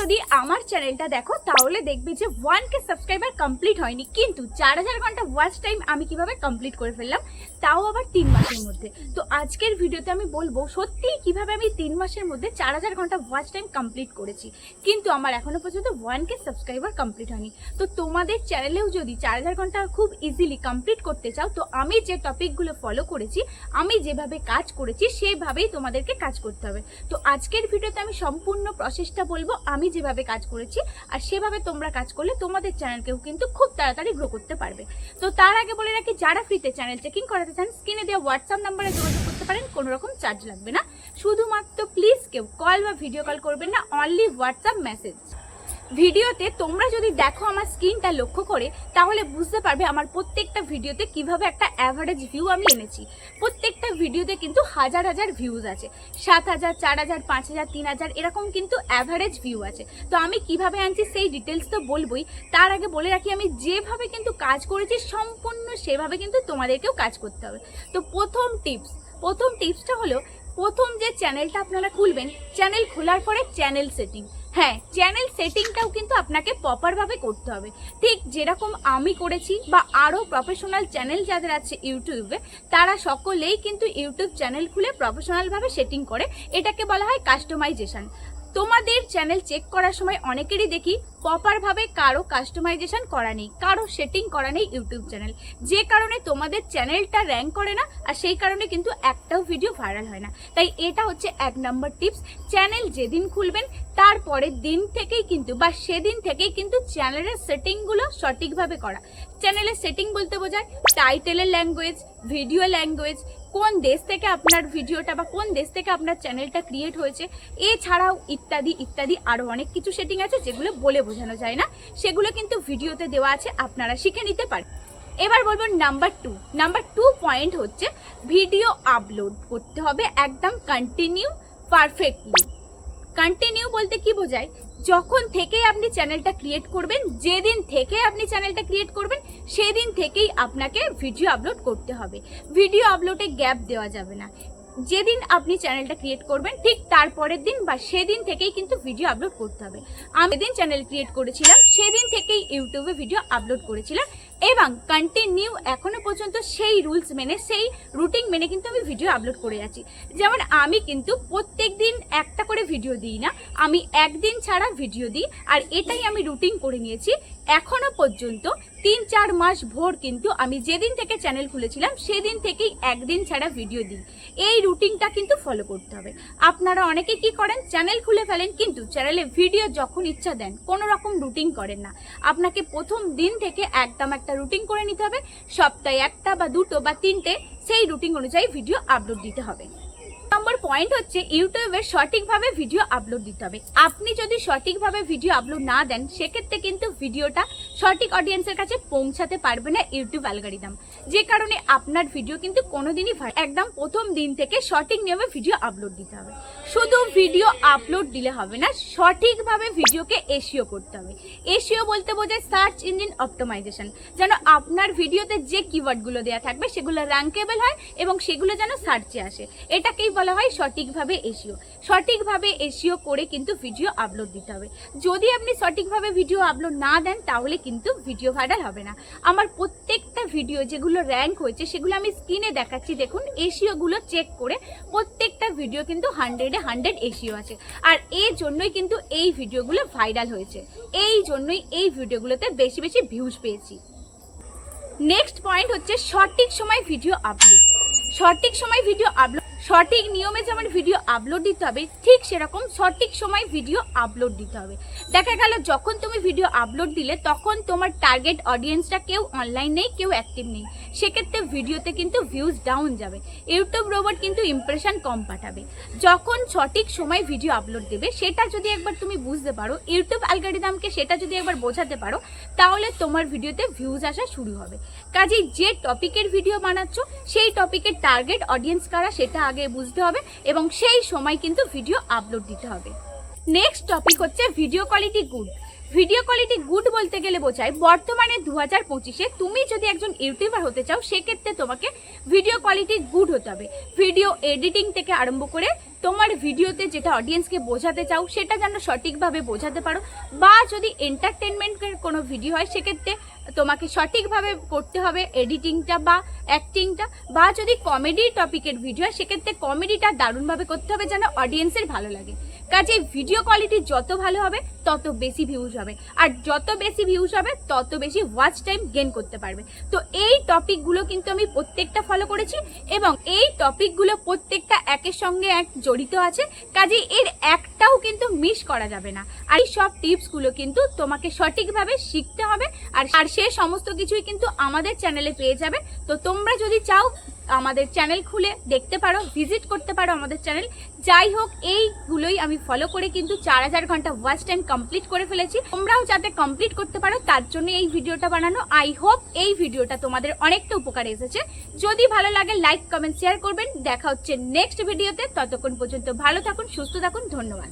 যদি আমার চ্যানেলটা দেখো, তাহলে দেখবে যে ওয়ান কে সাবস্ক্রাইবার কমপ্লিট হয়নি। কিন্তু চার হাজার ঘণ্টা ওয়াচ টাইম আমি কীভাবে কমপ্লিট করে ফেললাম, তাও আবার তিন মাসের মধ্যে। তো আজকের ভিডিওতে আমি বলব, সত্যিই কীভাবে আমি তিন মাসের মধ্যে চার হাজার ঘণ্টা ওয়াচ টাইম কমপ্লিট করেছি। কিন্তু আমার এখনও পর্যন্ত ওয়ান কে সাবস্ক্রাইবার কমপ্লিট হয়নি। তো তোমাদের চ্যানেলেও যদি চার হাজার ঘণ্টা খুব ইজিলি কমপ্লিট করতে চাও, তো আমি যে টপিকগুলো ফলো করেছি, আমি যেভাবে কাজ করেছি, সেভাবেই তোমাদেরকে কাজ করতে হবে। তো আজকের ভিডিওতে আমি সম্পূর্ণ প্রসেসটা বলব। আমি যেভাবে কাজ করেছি আর সেভাবে তোমরা কাজ করলে তোমাদের চ্যানেলকেও কিন্তু খুব তাড়াতাড়ি গ্রো করতে পারবে। তো তার আগে বলে রাখি, যারা ফ্রিতে চ্যানেল চেকিং করাতে চান স্ক্রিনে দেওয়া হোয়াটসঅ্যাপ নাম্বারে যোগাযোগ করতে পারেন, কোনো রকম চার্জ লাগবে না। শুধুমাত্র প্লিজ কেউ কল বা ভিডিও কল করবেন না অনলি হোয়াটসঅ্যাপ মেসেজ ভিডিওতে তোমরা যদি দেখো আমার স্ক্রিনটা লক্ষ্য করে, তাহলে বুঝতে পারবে আমার প্রত্যেকটা ভিডিওতে কীভাবে একটা অ্যাভারেজ ভিউ আমি এনেছি। প্রত্যেকটা ভিডিওতে কিন্তু হাজার হাজার ভিউজ আছে। সাত হাজার, চার হাজার, পাঁচ হাজার, তিন হাজার, এরকম কিন্তু অ্যাভারেজ ভিউ আছে। তো আমি কীভাবে আনছি সেই ডিটেলস তো বলবোই। তার আগে বলে রাখি, আমি যেভাবে কিন্তু কাজ করেছি, সম্পূর্ণ সেভাবে কিন্তু তোমাদেরকেও কাজ করতে হবে। তো প্রথম টিপস প্রথম টিপসটা হলো, প্রথম যে চ্যানেলটা আপনারা খুলবেন চ্যানেল খোলার পরে চ্যানেল সেটিং হ্যাঁ চ্যানেল সেটিংটাও কিন্তু আপনাকে প্রপারভাবে করতে হবে। ঠিক যেরকম আমি করেছি বা আরও প্রফেশনাল চ্যানেল যাদের আছে ইউটিউবে, তারা সকলেই কিন্তু ইউটিউব চ্যানেল খুলে প্রফেশনালভাবে সেটিং করে। এটাকে বলা হয় কাস্টমাইজেশন তোমাদের চ্যানেল চেক করার সময় অনেকেরই দেখি প্রপারভাবে কারও কাস্টমাইজেশন করা নেই, কারও সেটিং করা নেই ইউটিউব চ্যানেল যে কারণে তোমাদের চ্যানেলটা র্যাঙ্ক করে না, আর সেই কারণে কিন্তু একটাও ভিডিও ভাইরাল হয় না। তাই এটা হচ্ছে এক নম্বর টিপস চ্যানেল যেদিন খুলবেন, তারপরের দিন থেকেই কিন্তু বা সেদিন থেকেই কিন্তু চ্যানেলের সেটিংগুলো সঠিকভাবে করা। চ্যানেলের সেটিং বলতে বোঝায় টাইটেলের ল্যাঙ্গুয়েজ ভিডিও ল্যাঙ্গুয়েজ কোন দেশ থেকে আপনার ভিডিওটা বা কোন দেশ থেকে আপনার চ্যানেলটা ক্রিয়েট হয়েছে, এছাড়াও ইত্যাদি ইত্যাদি আরও অনেক কিছু সেটিং আছে যেগুলো বলে বোঝানো যায় না। সেগুলো কিন্তু ভিডিওতে দেওয়া আছে, আপনারা শিখে নিতে পারেন। এবার বলব number two number two point হচ্ছে ভিডিও আপলোড করতে হবে একদম কন্টিনিউ পারফেক্টলি কন্টিনিউ বলতে কি বোঝায়? যখন থেকে আপনি চ্যানেলটা ক্রিয়েট করবেন, যেদিন থেকে আপনি চ্যানেলটা ক্রিয়েট করবেন, সেদিন থেকেই আপনাকে ভিডিও আপলোড করতে হবে। ভিডিও আপলোডে গ্যাপ দেওয়া যাবে না। যেদিন আপনি চ্যানেলটা ক্রিয়েট করবেন, ঠিক তারপরের দিন বা সেদিন থেকেই কিন্তু ভিডিও আপলোড করতে হবে। আমি দিন চ্যানেল ক্রিয়েট করেছিলাম, সেদিন থেকেই ইউটিউবে ভিডিও আপলোড করেছিলাম। এবং কন্টিনিউ এখনও পর্যন্ত সেই রুলস মেনে, সেই রুটিন মেনে কিন্তু আমি ভিডিও আপলোড করে যাচ্ছি যেমন আমি কিন্তু প্রত্যেক দিন একটা করে ভিডিও দিই না, আমি একদিন ছাড়া ভিডিও দিই, আর এটাই আমি রুটিন করে নিয়েছি এখনও পর্যন্ত তিন চার মাস ভোর কিন্তু আমি যেদিন থেকে চ্যানেল খুলেছিলাম, সেদিন থেকেই একদিন ছাড়া ভিডিও দিই। এই রুটিনটা কিন্তু ফলো করতে হবে। আপনারা অনেকে কি করেন চ্যানেল খুলে ফেলেন কিন্তু চ্যানেলে ভিডিও যখন ইচ্ছা দেন, কোনো রকম রুটিন করেন না। আপনাকে প্রথম দিন থেকে একদম একটা রুটিন করে নিতে হবে। সপ্তাহে একটা বা দুটো বা তিনটে সেই রুটিন অনুযায়ী ভিডিও আপলোড দিতে হবে। পয়েন্ট হচ্ছে ইউটিউবে সঠিকভাবে ভিডিও আপলোড দিতে হবে। আপনি যদি সঠিকভাবে ভিডিও আপলোড না দেন, সেক্ষেত্রে কিন্তু ভিডিওটা সঠিক অডিয়েন্সের কাছে পৌঁছাতে পারবে না ইউটিউব অ্যালগোরিদম যে কারণে আপনার ভিডিও কিন্তু কোনোদিনই একদম প্রথম দিন থেকে সঠিক নিয়মে ভিডিও আপলোড দিতে হবে। শুধু ভিডিও আপলোড দিলে হবে না, সঠিকভাবে ভিডিওকে এসিও করতে হবে। এসিও বলতে বোঝায় সার্চ ইঞ্জিন অপটোমাইজেশন যেন আপনার ভিডিওতে যে কিওয়ার্ডগুলো দেওয়া থাকবে, সেগুলো র্যাঙ্কেবল হয় এবং সেগুলো যেন সার্চে আসে। এটাকেই বলা হয় সঠিকভাবে এসিও সঠিকভাবে এসিও করে কিন্তু ভিডিও আপলোড দিতে হবে। যদি আপনি সঠিকভাবে ভিডিও আপলোড না দেন, তাহলে কিন্তু ভিডিও ভাইরাল হবে না। আমার প্রত্যেকটা ভিডিও যেগুলো র্যাঙ্ক হয়েছে, সেগুলো আমি স্ক্রিনে দেখাচ্ছি। দেখুন এসিওগুলো চেক করে প্রত্যেকটা ভিডিও কিন্তু হান্ড্রেডে হান্ড্রেড এসিও আছে। আর এই জন্যই কিন্তু এই ভিডিওগুলো ভাইরাল হয়েছে। এই জন্যই এই ভিডিওগুলোতে বেশি বেশি ভিউজ পেয়েছি। নেক্সট পয়েন্ট হচ্ছে সঠিক সময় ভিডিও আপলোড সঠিক সময় ভিডিও আপলোড সঠিক নিয়মে যেমন ভিডিও আপলোড দিতে হবে, ঠিক সেরকম সঠিক সময় ভিডিও আপলোড দিতে হবে। দেখা গেল, যখন তুমি ভিডিও আপলোড দিলে, তখন তোমার টার্গেট অডিয়েন্সটা কেউ অনলাইন নেই, কেউ অ্যাক্টিভ নেই। সেক্ষেত্রে ভিডিওতে কিন্তু ভিউজ ডাউন যাবে। ইউটিউব রোবট কিন্তু ইমপ্রেশন কম পাঠাবে। যখন সঠিক সময় ভিডিও আপলোড দেবে, সেটা যদি একবার তুমি বুঝতে পারো ইউটিউব অ্যালগোরিদমকে সেটা যদি একবার বোঝাতে পারো, তাহলে তোমার ভিডিওতে ভিউজ আসা শুরু হবে। কাজেই যে টপিকের ভিডিও বানাচ্ছ, সেই টপিকের টার্গেট অডিয়েন্স কারা, সেটা আগে বুঝতে হবে এবং সেই সময় কিন্তু ভিডিও আপলোড দিতে হবে। নেক্সট টপিক হচ্ছে video quality good video quality good বলতে গেলে বোঝায়, বর্তমানে দু হাজার পঁচিশে তুমি যদি একজন ইউটিউবার হতে চাও, সেক্ষেত্রে তোমাকে ভিডিও কোয়ালিটি গুড হতে হবে। ভিডিও এডিটিং থেকে আরম্ভ করে তোমার ভিডিওতে যেটা অডিয়েন্সকে বোঝাতে চাও, সেটা যেন সঠিকভাবে বোঝাতে পারো বা যদি এন্টারটেনমেন্টের কোনো ভিডিও হয়, সেক্ষেত্রে তোমাকে সঠিকভাবে করতে হবে এডিটিংটা বা অ্যাক্টিংটা বা যদি কমেডি টপিকের ভিডিও হয়, সেক্ষেত্রে কমেডিটা দারুণভাবে করতে হবে যেন অডিয়েন্সের ভালো লাগে। কাজে ভিডিও কোয়ালিটি যত ভালো হবে, তত বেশি ভিউজ হবে। আর যত বেশি ভিউজ হবে, তত বেশি ওয়াচ টাইম গেন করতে পারবে। তো এই টপিকগুলো কিন্তু আমি প্রত্যেকটা ফলো করেছি এবং এই টপিকগুলো প্রত্যেকটা একের সঙ্গে এক জড়িত আছে। কাজে এর একটাও কিন্তু মিস করা যাবে না। আর এই সব টিপসগুলো কিন্তু তোমাকে সঠিকভাবে শিখতে হবে। আর আর সে সমস্ত কিছুই কিন্তু আমাদের চ্যানেলে পেয়ে যাবে। তো তোমরা যদি চাও আমাদের চ্যানেল খুলে দেখতে পারো ভিজিট করতে পারো আমাদের চ্যানেল যাই হোক, এইগুলোই আমি ফলো করে কিন্তু চার হাজার ঘণ্টা ওয়াচ টাইম কমপ্লিট করে ফেলেছি। তোমরাও যাতে কমপ্লিট করতে পারো, তার জন্য এই ভিডিওটা বানানো। আই হোপ এই ভিডিওটা তোমাদের অনেকটা উপকারে এসেছে। যদি ভালো লাগে লাইক কমেন্ট শেয়ার করবেন। দেখা হচ্ছে নেক্সট ভিডিওতে ততক্ষণ পর্যন্ত ভালো থাকুন, সুস্থ থাকুন। ধন্যবাদ।